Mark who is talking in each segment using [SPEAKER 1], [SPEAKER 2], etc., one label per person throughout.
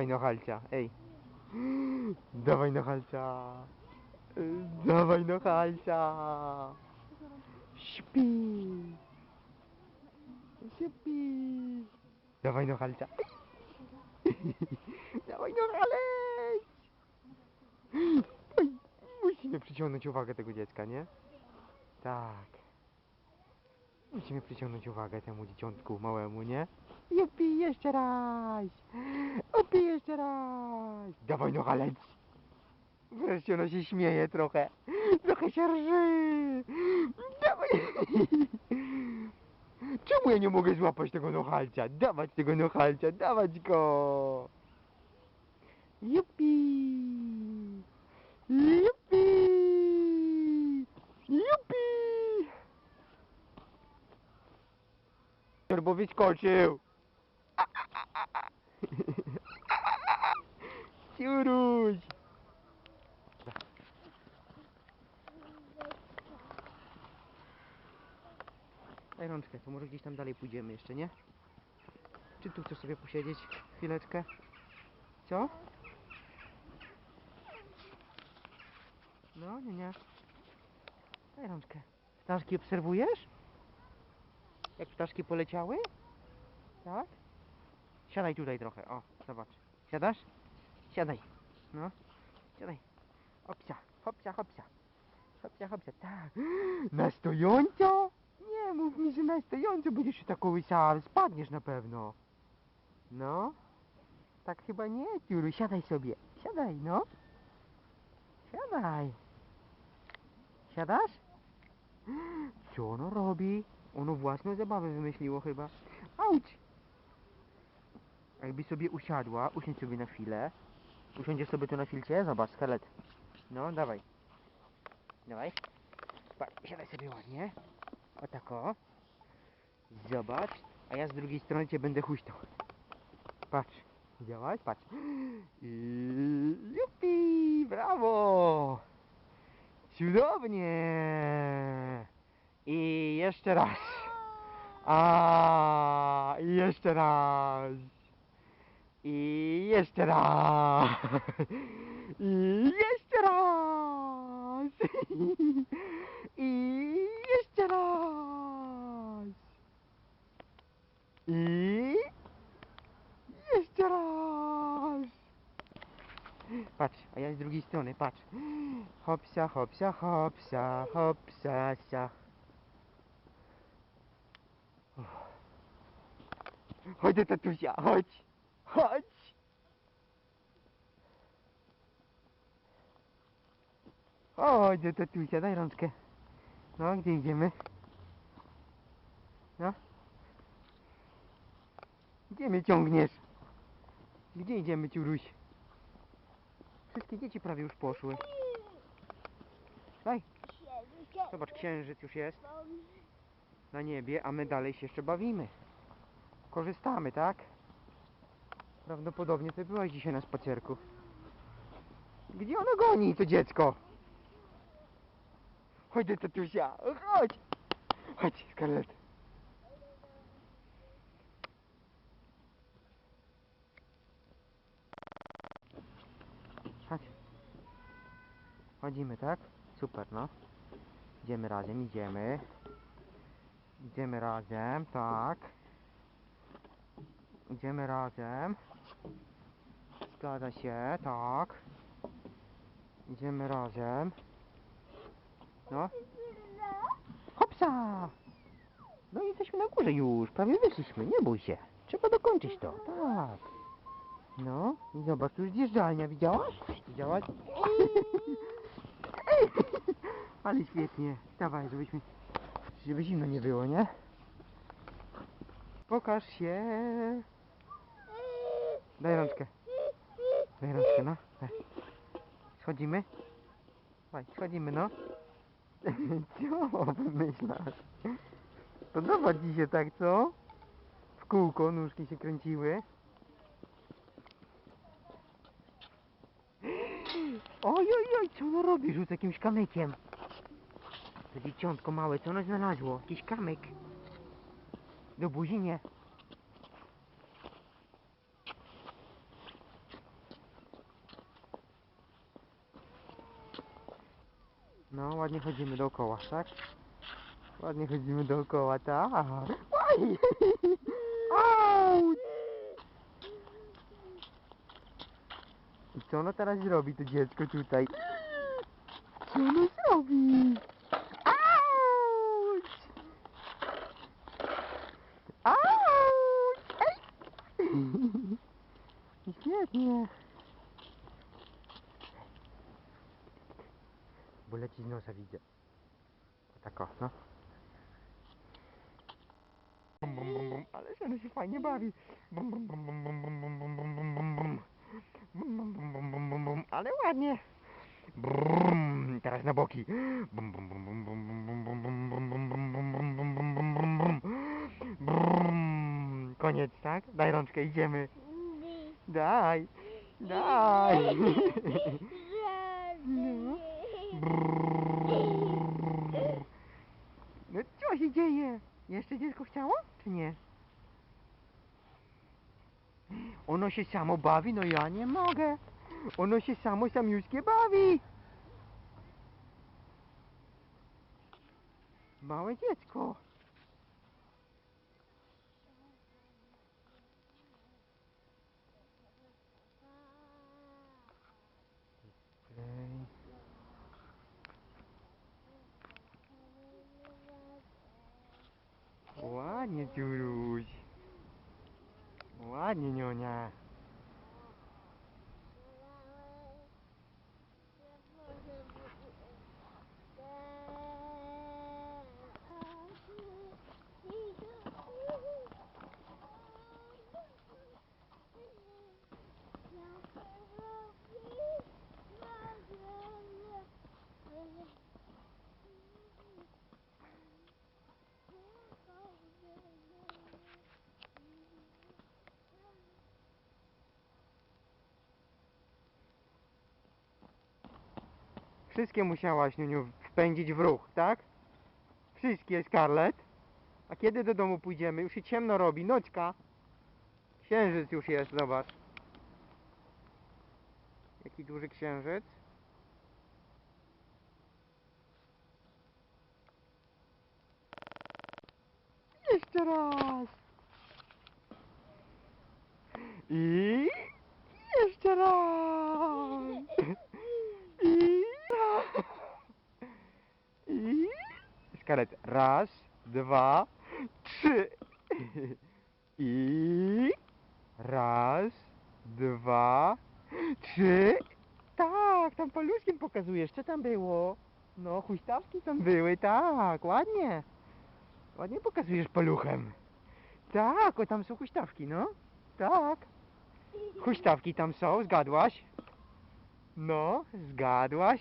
[SPEAKER 1] Dawaj no ej. Dawaj no halcia. Dawaj no. Śpi. Śpi. Dawaj no. Dawaj no musimy przyciągnąć uwagę tego dziecka, nie? Tak. Musimy przyciągnąć uwagę temu dzieciątku małemu, nie? Jupi, jeszcze raz! Jupi, jeszcze raz! Dawaj no haleć! Wreszcie ona się śmieje trochę. Trochę się rży. Dawaj! Czemu ja nie mogę złapać tego nohalcia? Dawać tego nohalcia, dawać go! Jupi! Bo wyskoczył! Ciuruś! Daj rączkę, to może gdzieś tam dalej pójdziemy jeszcze, nie? Czy tu chcesz sobie posiedzieć chwileczkę? Co? No, nie, nie. Daj rączkę. Ptaszki obserwujesz? Jak ptaszki poleciały? Tak? Siadaj tutaj trochę, o, zobacz. Siadasz? Siadaj. No, siadaj. Hopsia, hopsia, hopsia. Hopsia, hopsia, tak. Na stojąco? Nie mów mi, że na stojąco będziesz się tak kołysał. Spadniesz na pewno. No. Tak chyba nie, Ciuru. Siadaj sobie. Siadaj, no. Siadaj. Siadasz? Co ono robi? Ono własną zabawę wymyśliło chyba. Auć! Jakby sobie usiadła, usiądź sobie na chwilę. Usiądziesz sobie tu na chwilcie? Zobacz, skelet. No, dawaj. Dawaj. Patrz, siadaj sobie ładnie. O tak o. Zobacz. A ja z drugiej strony cię będę huśtał. Patrz. Widziałaś? Patrz. I... Jupi! Brawo! Cudownie! I jeszcze raz. A i jeszcze raz. I jeszcze raz. I jeszcze raz. I jeszcze raz. I jeszcze raz. Patrz, a ja z drugiej strony, patrz. Hopsia, hopsia, hopsia, hopsia, sia. Chodź do tatusia, chodź. Chodź. Chodź do tatusia, daj rączkę. No, gdzie idziemy? No. Gdzie mnie ciągniesz? Gdzie idziemy, ciuruś? Wszystkie dzieci prawie już poszły. Daj, zobacz, księżyc już jest na niebie, a my dalej się jeszcze bawimy. Korzystamy, tak? Prawdopodobnie ty byłaś dzisiaj na spacerku. Gdzie ono goni, to dziecko? Chodź tatusia, chodź! Chodź, Scarlett. Chodź. Chodzimy, tak? Super, no. Idziemy razem, idziemy. Idziemy razem, tak. Idziemy razem. Zgadza się, tak. Idziemy razem. No. Hopsa! No jesteśmy na górze już, prawie wyszliśmy, nie bój się. Trzeba dokończyć to, tak. No, i zobacz, tu już zjeżdżalnia, widziałaś? Widziałaś? Ale świetnie. Dawaj, żebyśmy... Żeby zimno nie było, nie? Pokaż się. Daj rączkę. Daj rączkę, no. Daj. Schodzimy? Daj, schodzimy, no. Co wymyślasz? Podoba ci się tak, co? W kółko nóżki się kręciły. Oj, oj, oj, co ono robi? Rzuca jakimś kamykiem. To dzieciątko małe, co ono znalazło? Jakiś kamyk. Do buzi nie. No, ładnie chodzimy dookoła, tak? Ładnie chodzimy dookoła, tak? I co ono teraz zrobi, to dziecko tutaj? Co ono zrobi? Auć! Auć! Ej! Świetnie. Bo leci z nosa widzę. O, tak o, no. Bum, bum, bum, bum. Ale ono się fajnie bawi. Bum, bum, bum, bum, bum, bum, bum, bum, bum, bum, bum, bum. Bum, bum, bum, bum, bum, bum, bum. Ale ładnie. Brum. Teraz na boki. Bum, bum, bum, bum, bum, bum, bum, bum, bum, bum, bum, bum, bum, bum, bum, bum, bum, bum. Brum. Koniec, tak? Daj rączkę, idziemy. Daj. Daj. No. No co się dzieje? Jeszcze dziecko chciało, czy nie? Ono się samo bawi, no ja nie mogę. Ono się samo samiutkie bawi. Małe dziecko. Ладно, тюрюсь. Ладно, нюня. Wszystkie musiałaś, Niuniu, wpędzić w ruch, tak? Wszystkie, Scarlett. A kiedy do domu pójdziemy? Już się ciemno robi, nocka. Księżyc już jest, zobacz. Jaki duży księżyc. Jeszcze raz. I jeszcze raz. I i Skaret. Raz, dwa, trzy. I raz, dwa, trzy. Tak, tam paluszkiem pokazujesz. Co tam było? No, huśtawki tam były, tak, ładnie. Ładnie pokazujesz paluchem. Tak, o tam są huśtawki, no. Tak. Huśtawki tam są, zgadłaś? No, zgadłaś.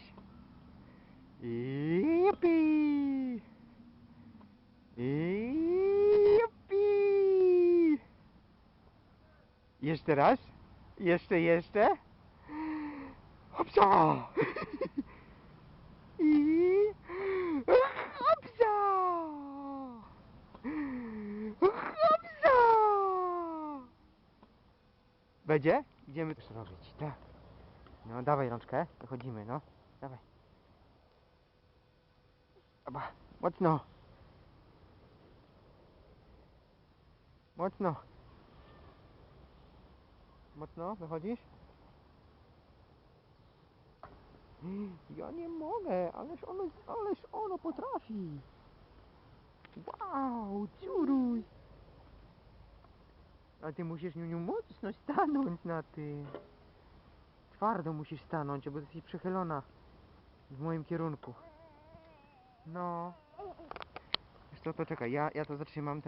[SPEAKER 1] I jupi! Jupi! Jeszcze raz? Jeszcze, jeszcze? Hopsa! I... Hopsa! Hopsa! Będzie? Idziemy też robić, tak. No, dawaj rączkę, wychodzimy, no. Dawaj. Aba, mocno. Mocno. Mocno, wychodzisz? Ja nie mogę, ależ ono, ależ ono potrafi. Wow, ciuruj. A ty musisz, Niuniu, mocno stanąć na tym. Twardo musisz stanąć, bo jesteś przechylona w moim kierunku. No. Wiesz co, to czekaj, ja, ja to zatrzymam ten